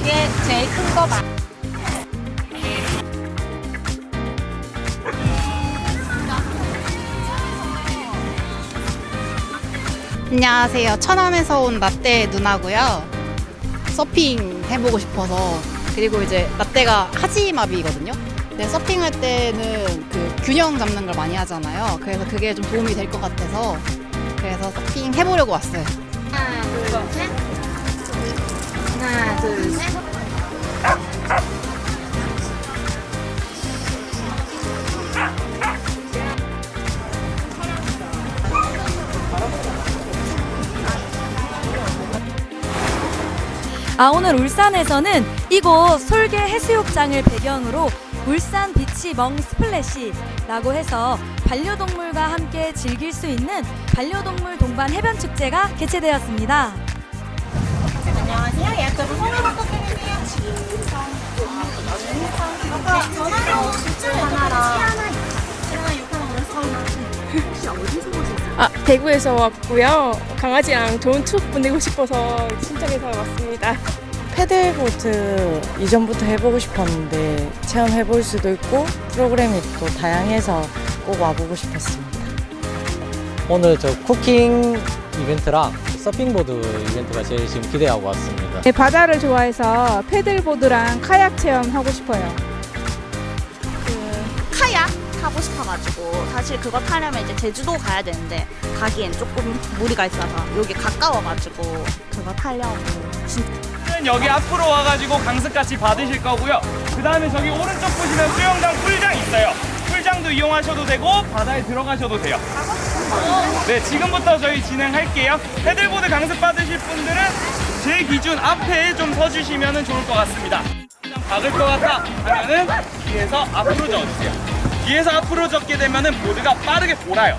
이게 제일 큰 거 봐. 안녕하세요. 천안에서 온 라떼 누나고요. 서핑 해보고 싶어서 그리고 이제 라떼가 하지마비거든요. 근데 서핑할 때는 그 균형 잡는 걸 많이 하잖아요. 그래서 그게 좀 도움이 될 것 같아서 그래서 서핑 해보려고 왔어요. 하나, 둘, 셋. 하나, 둘, 셋. 아 오늘 울산에서는 이곳 솔개 해수욕장을 배경으로 울산 비치 멍 스플래시라고 해서 반려동물과 함께 즐길 수 있는 반려동물 동반 해변 축제가 개최되었습니다. 안녕하세요. 예약해서 성을 바꿔드릴게요. 전화로 줄 하나랑 하나 아, 대구에서 왔고요. 강아지랑 좋은 추억 보내고 싶어서 신청해서 왔습니다. 패들보트 이전부터 해보고 싶었는데 체험해볼 수도 있고 프로그램이 또 다양해서 꼭 와보고 싶었습니다. 오늘 저 쿠킹 이벤트랑 서핑보드 이벤트가 제일 지금 기대하고 왔습니다. 네, 바다를 좋아해서 패들보드랑 카약 체험 하고 싶어요. 타고 싶어가지고 사실 그거 타려면 이제 제주도 가야 되는데 가기엔 조금 무리가 있어서 여기 가까워가지고 그거 타려고 는 여기 앞으로 와가지고 강습같이 받으실 거고요. 그 다음에 저기 오른쪽 보시면 수영장 풀장 있어요. 풀장도 이용하셔도 되고 바다에 들어가셔도 돼요. 네, 지금부터 저희 진행할게요. 패들보드 강습 받으실 분들은 제 기준 앞에 좀 서주시면 좋을 것 같습니다. 그냥 박을 것 같다 하면은 뒤에서 앞으로 저어주세요. 뒤에서 앞으로 젓게 되면 은 보드가 빠르게 돌아요.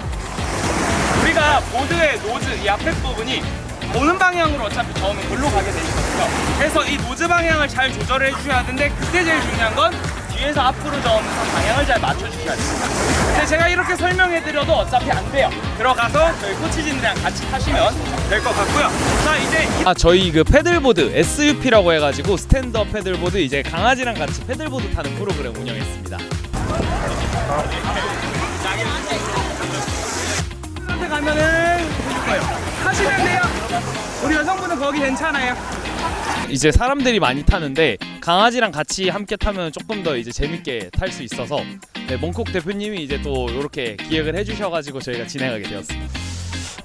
우리가 보드의 노즈 이 앞에 부분이 오는 방향으로 어차피 저으면 글로 가게 돼 있거든요. 그래서 이 노즈 방향을 잘 조절해 주셔야 하는데 그때 제일 중요한 건 뒤에서 앞으로 저으면서 방향을 잘 맞춰 주셔야 됩니다. 근데 제가 이렇게 설명해 드려도 어차피 안 돼요. 들어가서 저희 코치진들이랑 같이 타시면 될 것 같고요. 자, 이제 아, 저희 그 패들보드 SUP라고 해 가지고 스탠드업 패들보드 이제 강아지랑 같이 패들보드 타는 프로그램 운영했습니다. 한테 가면은. 타시면 돼요. 우리 여성분은 거기 괜찮아요. 이제 사람들이 많이 타는데 강아지랑 같이 함께 타면 조금 더 이제 재밌게 탈 수 있어서 네, 몽콕 대표님이 이제 또 이렇게 기획을 해주셔가지고 저희가 진행하게 되었습니다.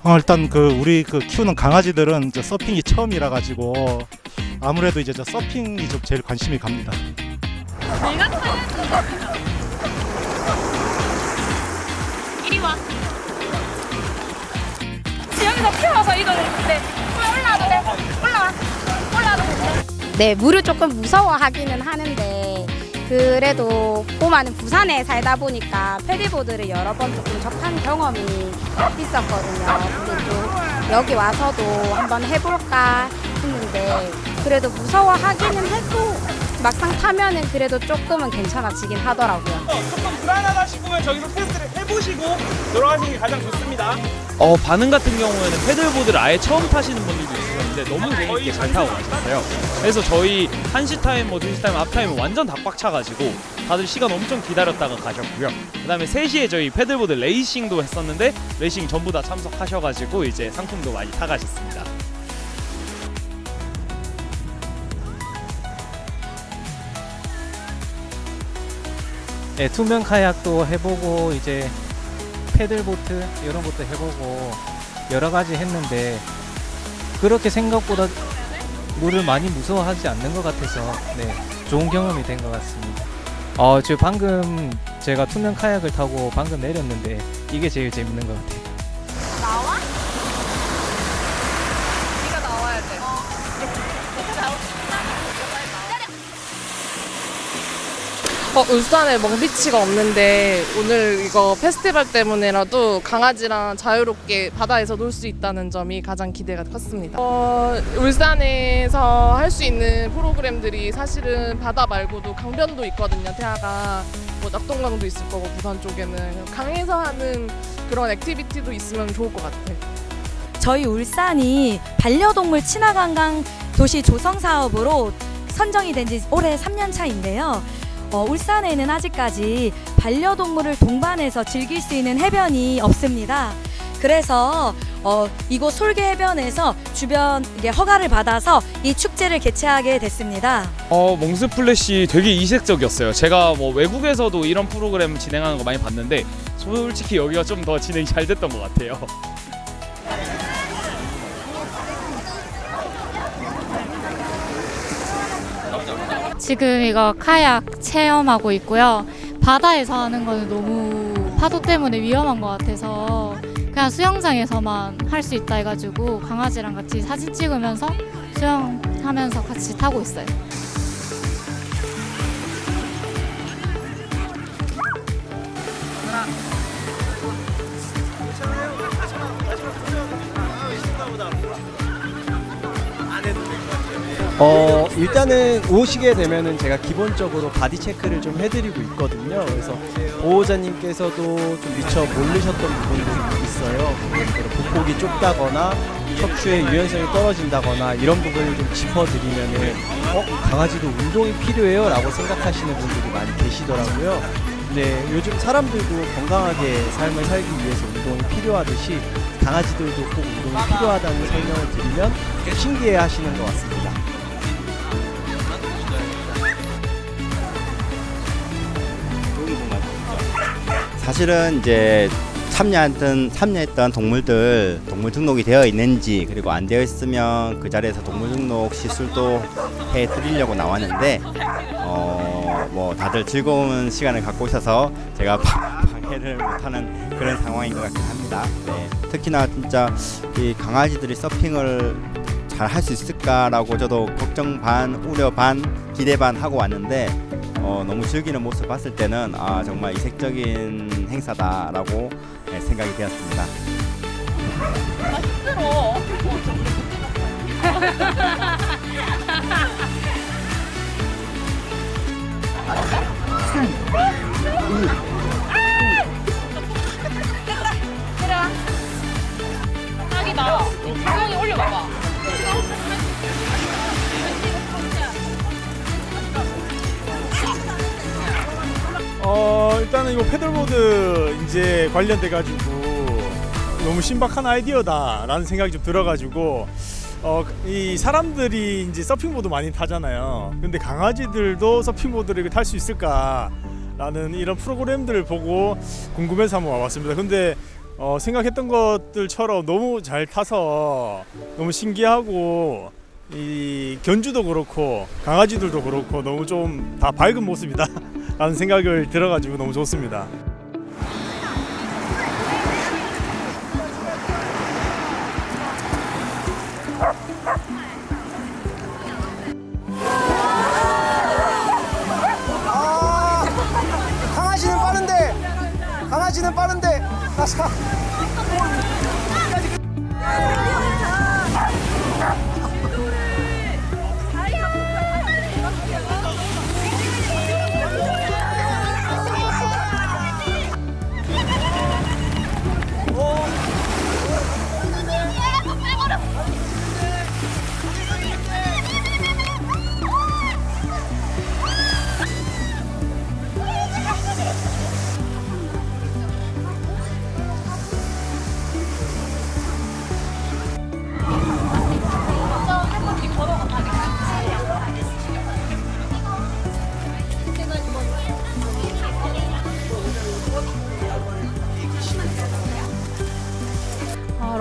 어, 일단 그 우리 그 키우는 강아지들은 저 서핑이 처음이라 가지고 아무래도 이제 저 서핑이 좀 제일 관심이 갑니다. 여기서 피어서 이거 네. 올라와도 돼. 올라와. 올라와도 돼. 네, 물을 조금 무서워하기는 하는데 그래도 꼬마는 부산에 살다 보니까 패들보드를 여러 번 조금 접한 경험이 있었거든요. 근데 또 여기 와서도 한번 해볼까 했는데 그래도 무서워하기는 해도 막상 타면은 그래도 조금은 괜찮아지긴 하더라고요. 조금 불안하다 싶으면 저기서 테스트를 해보시고 들어가시는 게 가장 좋습니다. 어 반응 같은 경우에는 패들보드를 아예 처음 타시는 분들도 있었는데 너무 재밌게 잘 타고 가셨어요. 그래서 저희 1시 타임, 뭐 2시 타임, 앞 타임은 완전 다 꽉 차가지고 다들 시간 엄청 기다렸다가 가셨고요. 그다음에 3시에 저희 패들보드 레이싱도 했었는데 레이싱 전부 다 참석하셔가지고 이제 상품도 많이 타가셨습니다. 네, 투명 카약도 해보고 이제 패들보트 이런 것도 해보고 여러 가지 했는데 그렇게 생각보다 물을 많이 무서워하지 않는 것 같아서 네, 좋은 경험이 된 것 같습니다. 어, 저 방금 제가 투명 카약을 타고 방금 내렸는데 이게 제일 재밌는 것 같아요. 어, 울산에 멍비치가 없는데 오늘 이거 페스티벌 때문에라도 강아지랑 자유롭게 바다에서 놀 수 있다는 점이 가장 기대가 컸습니다. 어, 울산에서 할 수 있는 프로그램들이 사실은 바다 말고도 강변도 있거든요. 태아가 뭐 낙동강도 있을 거고 부산 쪽에는 강에서 하는 그런 액티비티도 있으면 좋을 것 같아요. 저희 울산이 반려동물 친화관광 도시 조성 사업으로 선정이 된 지 올해 3년 차인데요. 어, 울산에는 아직까지 반려동물을 동반해서 즐길 수 있는 해변이 없습니다. 그래서 어, 이곳 솔개 해변에서 주변 허가를 받아서 이 축제를 개최하게 됐습니다. 어, 몽스 플래시 되게 이색적이었어요. 제가 뭐 외국에서도 이런 프로그램 진행하는 거 많이 봤는데 솔직히 여기가 좀 더 진행이 잘 됐던 것 같아요. 지금 이거 카약 체험하고 있고요. 바다에서 하는 거는 너무 파도 때문에 위험한 것 같아서 그냥 수영장에서만 할 수 있다 해가지고 강아지랑 같이 사진 찍으면서 수영하면서 같이 타고 있어요. 어 일단은 오시게 되면은 제가 기본적으로 바디 체크를 좀 해드리고 있거든요. 그래서 보호자님께서도 좀 미처 모르셨던 부분들이 있어요. 복복이 좁다거나 척추의 유연성이 떨어진다거나 이런 부분을 좀 짚어드리면은 어 강아지도 운동이 필요해요라고 생각하시는 분들이 많이 계시더라고요. 근데 요즘 사람들도 건강하게 삶을 살기 위해서 운동이 필요하듯이 강아지들도 꼭 운동이 필요하다는 설명을 드리면 좀 신기해 하시는 것 같습니다. 사실은 이제 참여했던 참여했던 동물들 동물 등록이 되어 있는지 그리고 안 되어 있으면 그 자리에서 동물 등록 시술도 해 드리려고 나왔는데 어 뭐 다들 즐거운 시간을 갖고 있어서 제가 방- 방해를 못하는 그런 상황인 것 같긴 합니다. 네. 특히나 진짜 이 강아지들이 서핑을 잘 할 수 있을까라고 저도 걱정 반 우려 반 기대 반 하고 왔는데 어, 너무 즐기는 모습 봤을 때는 아 정말 이색적인 행사다라고 네, 생각이 되었습니다. 어 일단 은 이거 패들보드 이제 관련돼 가지고 너무 신박한 아이디어다라는 생각이 좀 들어가지고 어 이 사람들이 이제 서핑보드 많이 타잖아요. 근데 강아지들도 서핑보드를 탈 수 있을까라는 이런 프로그램들을 보고 궁금해서 한번 와봤습니다. 근데 어 생각했던 것들처럼 너무 잘 타서 너무 신기하고 이 견주도 그렇고 강아지들도 그렇고 너무 좀 다 밝은 모습이다. 라는 생각을 들어가지고 너무 좋습니다. 강아지는 빠른데. 강아지는 어,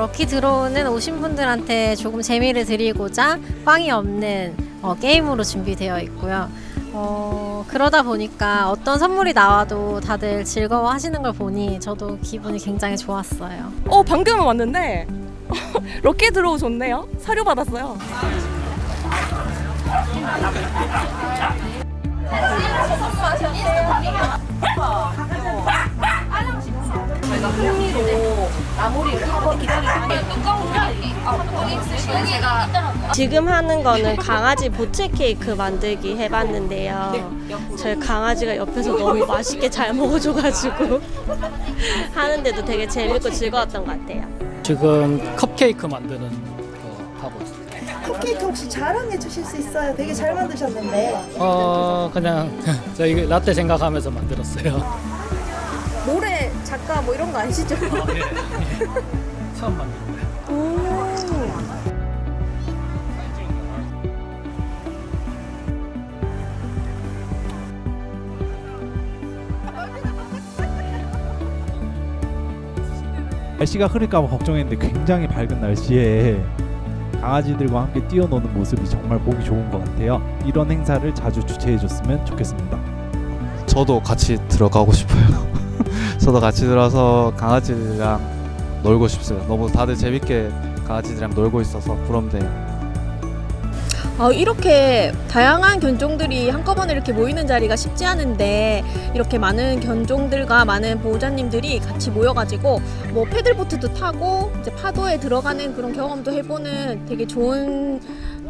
럭키 드로우는 오신 분들한테 조금 재미를 드리고자 꽝이 없는 어, 게임으로 준비되어 있고요. 어, 그러다 보니까 어떤 선물이 나와도 다들 즐거워 하시는 걸 보니 저도 기분이 굉장히 좋았어요. 어 방금 왔는데 럭키 들어오 좋네요. 사료 받았어요. 흥미로 한번 기다리고 제가 지금 하는 거는 강아지 보채 케이크 만들기 해봤는데요. 저희 강아지가 옆에서 너무 맛있게 잘 먹어줘가지고 하는데도 되게 재밌고 즐거웠던 것 같아요. 지금 컵케이크 만드는 거 하고 있어요. 컵케이크 혹시 자랑해 주실 수 있어요? 되게 잘 만드셨는데. 어 그냥 저희 라떼 생각하면서 만들었어요. 작가 뭐 이런 거 아니시죠? 처음 만든 거예요. 날씨가 흐릴까 봐 걱정했는데 굉장히 밝은 날씨에 강아지들과 함께 뛰어노는 모습이 정말 보기 좋은 것 같아요. 이런 행사를 자주 주최해줬으면 좋겠습니다. 저도 같이 들어가고 싶어요. 저도 같이 들어서 강아지들이랑 놀고 싶어요. 너무 다들 재밌게 강아지들이랑 놀고 있어서 부럽네요. 어, 이렇게 다양한 견종들이 한꺼번에 이렇게 모이는 자리가 쉽지 않은데 이렇게 많은 견종들과 많은 보호자님들이 같이 모여가지고 뭐 패들보트도 타고 이제 파도에 들어가는 그런 경험도 해보는 되게 좋은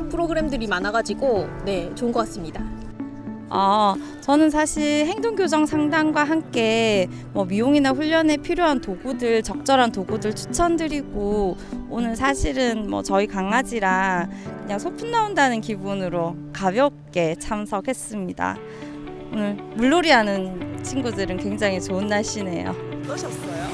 프로그램들이 많아가지고 네 좋은 것 같습니다. 아, 저는 사실 행동교정 상담과 함께 뭐 미용이나 훈련에 필요한 도구들, 적절한 도구들 추천드리고 오늘 사실은 뭐 저희 강아지랑 그냥 소풍 나온다는 기분으로 가볍게 참석했습니다. 오늘 물놀이 하는 친구들은 굉장히 좋은 날씨네요. 어떠셨어요?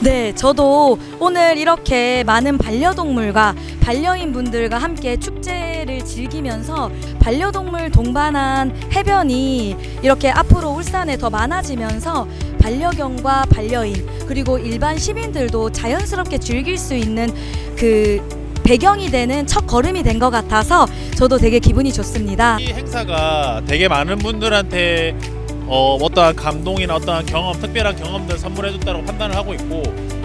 네, 저도 오늘 이렇게 많은 반려동물과 반려인 분들과 함께 축제를 즐기면서 반려동물 동반한 해변이 이렇게 앞으로 울산에 더 많아지면서 반려견과 반려인 그리고 일반 시민들도 자연스럽게 즐길 수 있는 그 배경이 되는 첫 걸음이 된 것 같아서 저도 되게 기분이 좋습니다. 이 행사가 되게 많은 분들한테 어, 어떠한 감동이나 어떠한 경험, 특별한 경험들 선물해줬다고 판단을 하고 있고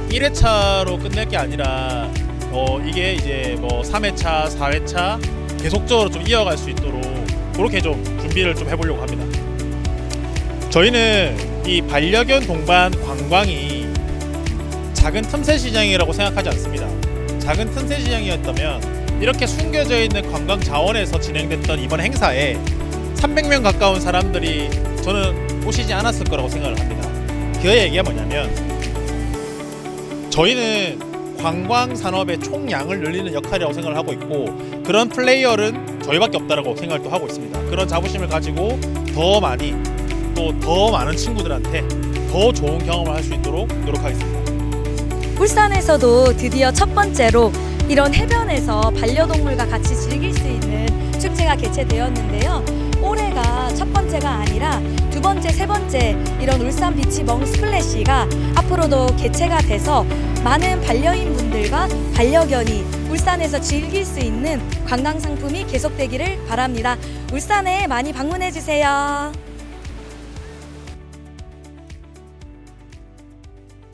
1회차로 끝낼 게 아니라 어, 이게 이제 뭐 3회차, 4회차 계속적으로 좀 이어갈 수 있도록 그렇게 좀 준비를 좀 해보려고 합니다. 저희는 이 반려견 동반 관광이 작은 틈새 시장이라고 생각하지 않습니다. 작은 틈새 시장이었다면 이렇게 숨겨져 있는 관광 자원에서 진행됐던 이번 행사에 300명 가까운 사람들이 저는 오시지 않았을 거라고 생각을 합니다. 그 얘기가 뭐냐면 저희는 관광 산업의 총량을 늘리는 역할이라고 생각을 하고 있고 그런 플레이어는 저희밖에 없다라고 생각을 또 하고 있습니다. 그런 자부심을 가지고 더 많이 또 더 많은 친구들한테 더 좋은 경험을 할 수 있도록 노력하겠습니다. 울산에서도 드디어 첫 번째로 이런 해변에서 반려동물과 같이 즐길 수 있는 축제가 개최되었는데요. 올해가 첫 번째가 아니라 두 번째, 세 번째 이런 울산 비치 멍 스플래시가 앞으로도 개최가 돼서 많은 반려인 분들과 반려견이 울산에서 즐길 수 있는 관광 상품이 계속되기를 바랍니다. 울산에 많이 방문해 주세요.